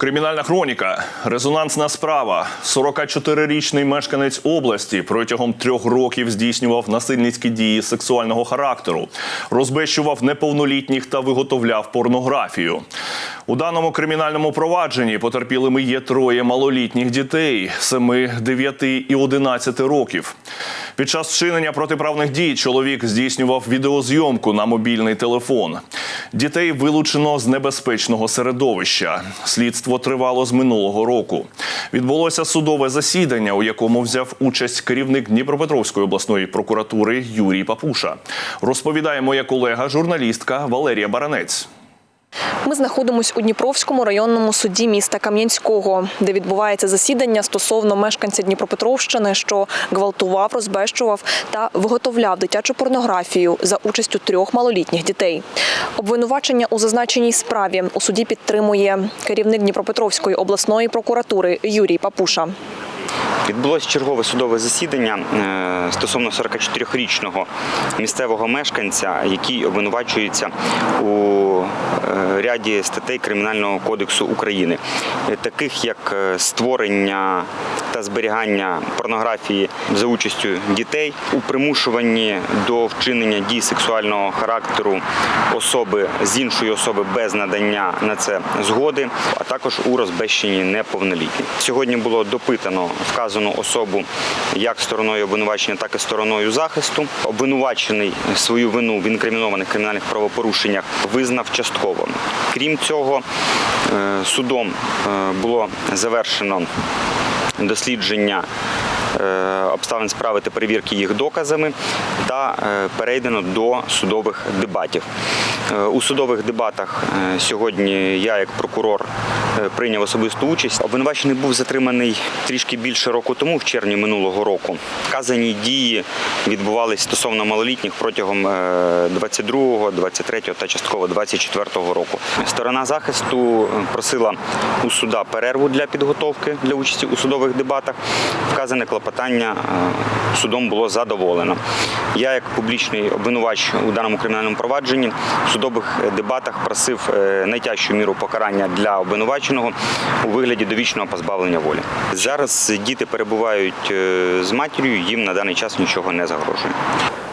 Кримінальна хроніка, резонансна справа. 44-річний мешканець області протягом трьох років здійснював насильницькі дії сексуального характеру, розбещував неповнолітніх та виготовляв порнографію. У даному кримінальному провадженні потерпілими є троє малолітніх дітей 7, 9 і 11 років. Під час вчинення протиправних дій чоловік здійснював відеозйомку на мобільний телефон. Дітей вилучено з небезпечного середовища. Слідство тривало з минулого року. Відбулося судове засідання, у якому взяв участь керівник Дніпропетровської обласної прокуратури Юрій Папуша. Розповідає моя колега, журналістка Валерія Баранець. Ми знаходимось у Дніпровському районному суді міста Кам'янського, де відбувається засідання стосовно мешканця Дніпропетровщини, що гвалтував, розбещував та виготовляв дитячу порнографію за участю трьох малолітніх дітей. Обвинувачення у зазначеній справі у суді підтримує керівник Дніпропетровської обласної прокуратури Юрій Папуша. Відбулося чергове судове засідання е, стосовно 44-річного місцевого мешканця, який обвинувачується у ряді статей Кримінального кодексу України, таких як е, створення та зберігання порнографії за участю дітей, у примушуванні до вчинення дій сексуального характеру особи з іншої особи без надання на це згоди, а також у розбещенні неповнолітніх. Сьогодні було допитано вказану особу як стороною обвинувачення, так і стороною захисту. Обвинувачений свою вину в інкримінованих кримінальних правопорушеннях визнав частково. Крім цього, е, судом е, було завершено дослідження е, обставин справи та перевірки їх доказами та е, перейдено до судових дебатів. Е, У судових дебатах сьогодні я, як прокурор, прийняв особисту участь. Обвинувачений був затриманий трішки більше року тому, в червні минулого року. Вказані дії відбувалися стосовно малолітніх протягом е, 22, 23 та частково 24 року. Сторона захисту е, просила у суда перерву для підготовки для участі у судових дебатах. Вказане клопотання е, судом було задоволено. Я, як публічний обвинувач у даному кримінальному провадженні, в судових дебатах просив е, найтяжчу міру покарання для обвинуваченого у вигляді довічного позбавлення волі. Зараз діти перебувають е, з матір'ю, їм на даний час нічого не загрожує.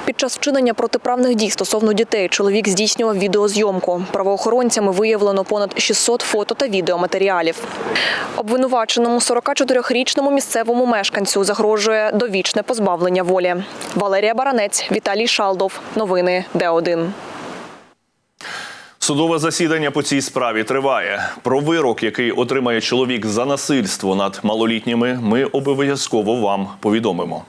Під час вчинення протиправних дій стосовно дітей чоловік здійснював відеозйомку. Правоохоронцями виявлено понад 600 фото та відеоматеріалів. Обвинуваченому 44-річному місцевому мешканцю загрожує довічне позбавлення волі. Валерія Баранець, Віталій Шалдов. Новини Д1. Судове засідання по цій справі триває. Про вирок, який отримає чоловік за насильство над малолітніми, ми обов'язково вам повідомимо.